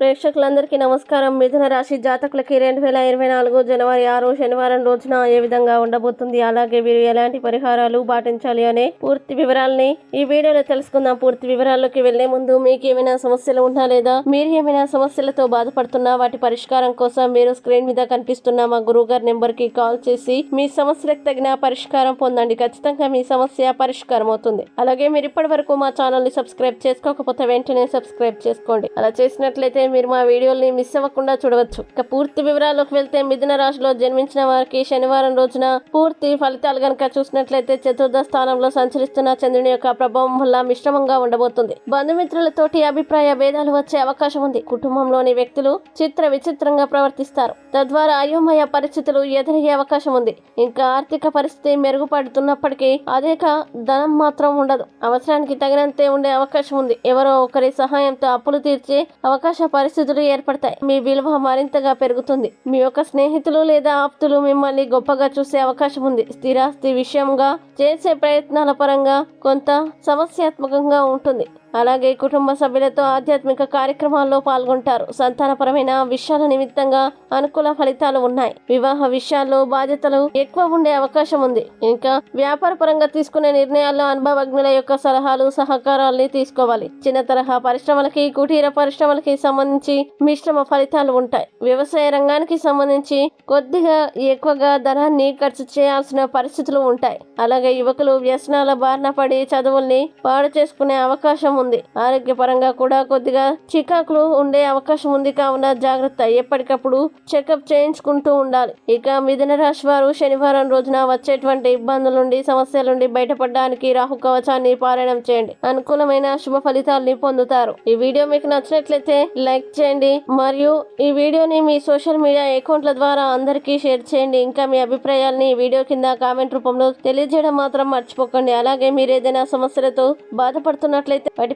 ప్రేక్షకులందరికీ నమస్కారం. మిథున రాశి జాతకులకి రెండు వేల ఇరవై నాలుగు జనవరి ఆరు శనివారం రోజున ఏ విధంగా ఉండబోతుంది? అలాగే వీరు ఎలాంటి పరిహారాలు పాటించాలి అనే పూర్తి వివరాలని ఈ వీడియోలో తెలుసుకుందాం. పూర్తి వివరాల్లోకి వెళ్ళే ముందు మీకు ఏమైనా సమస్యలు ఉన్నా లేదా మీరు ఏమైనా సమస్యలతో బాధపడుతున్నా వాటి పరిష్కారం కోసం మీరు స్క్రీన్ మీద కనిపిస్తున్న మా గురువు గారి నెంబర్కి కాల్ చేసి మీ సమస్యలకు తగిన పరిష్కారం పొందండి. ఖచ్చితంగా మీ సమస్య పరిష్కారం అవుతుంది. అలాగే మీరు ఇప్పటి వరకు మా ఛానల్ని సబ్స్క్రైబ్ చేసుకోకపోతే వెంటనే సబ్స్క్రైబ్ చేసుకోండి. అలా చేసినట్లయితే మీరు మా వీడియోల్ని మిస్ అవ్వకుండా చూడవచ్చు. ఇక పూర్తి వివరాల్లోకి వెళ్తే మిథున రాశిలో జన్మించిన వారికి శనివారం రోజున పూర్తి ఫలితాలు కనుక చూసినట్లయితే చతుర్థ స్థానంలో సంచరిస్తున్న చంద్రుని యొక్క ప్రభావం వల్ల మిశ్రమంగా ఉండబోతుంది. బంధుమిత్రులతోటి అభిప్రాయ భేదాలు వచ్చే అవకాశం ఉంది. కుటుంబంలోని వ్యక్తులు చిత్ర విచిత్రంగా ప్రవర్తిస్తారు. తద్వారా అయోమయ పరిస్థితులు ఎదురయ్యే అవకాశం ఉంది. ఇంకా ఆర్థిక పరిస్థితి మెరుగుపడుతున్నప్పటికీ అదేక ధనం మాత్రం ఉండదు. అవసరానికి తగినంతే ఉండే అవకాశం ఉంది. ఎవరో ఒకరి సహాయంతో అప్పులు తీర్చే అవకాశ పరిస్థితులు ఏర్పడతాయి. మీ విలువ మరింతగా పెరుగుతుంది. మీ యొక్క స్నేహితులు లేదా ఆప్తులు మిమ్మల్ని గొప్పగా చూసే అవకాశం ఉంది. స్థిరాస్తి విషయంగా చేసే ప్రయత్నాల పరంగా కొంత సమస్యాత్మకంగా ఉంటుంది. అలాగే కుటుంబ సభ్యులతో ఆధ్యాత్మిక కార్యక్రమాల్లో పాల్గొంటారు. సంతానపరమైన విషయాల నిమిత్తంగా అనుకూల ఫలితాలు ఉన్నాయి. వివాహ విషయాల్లో బాధ్యతలు ఎక్కువ ఉండే అవకాశం ఉంది. ఇంకా వ్యాపార పరంగా తీసుకునే నిర్ణయాల్లో అనుభవజ్ఞుల యొక్క సలహాలు సహకారాల్ని తీసుకోవాలి. చిన్న తరహా పరిశ్రమలకి కుటీర పరిశ్రమలకి సంబంధించి మిశ్రమ ఫలితాలు ఉంటాయి. వ్యవసాయ రంగానికి సంబంధించి కొద్దిగా ఎక్కువగా ధనాన్ని ఖర్చు చేయాల్సిన పరిస్థితులు ఉంటాయి. అలాగే యువకులు వ్యసనాల బారిన పడి చదువుల్ని పాడు చేసుకునే అవకాశం ఉంది. ఉంది. ఆరోగ్యపరంగా కూడా కొద్దిగా చికాకులు ఉండే అవకాశం ఉంది కావున జాగ్రత్త ఎప్పటికప్పుడు చెకప్ చేయించుకుంటూ ఉండాలి. ఇక మిథున రాశి వారు శనివారం రోజున వచ్చేటువంటి ఇబ్బందుల నుండి సమస్యల నుండి బయటపడడానికి రాహు కవచాన్ని పారాయణం చేయండి. అనుకూలమైన శుభ ఫలితాలని పొందుతారు. ఈ వీడియో మీకు నచ్చినట్లయితే లైక్ చేయండి. మరియు ఈ వీడియోని మీ సోషల్ మీడియా అకౌంట్ల ద్వారా అందరికీ షేర్ చేయండి. ఇంకా మీ అభిప్రాయాల్ని వీడియో కింద కామెంట్ రూపంలో తెలియజేయడం మాత్రం మర్చిపోకండి. అలాగే మీరు ఏదైనా సమస్యలతో బాధపడుతున్నట్లయితే వాటి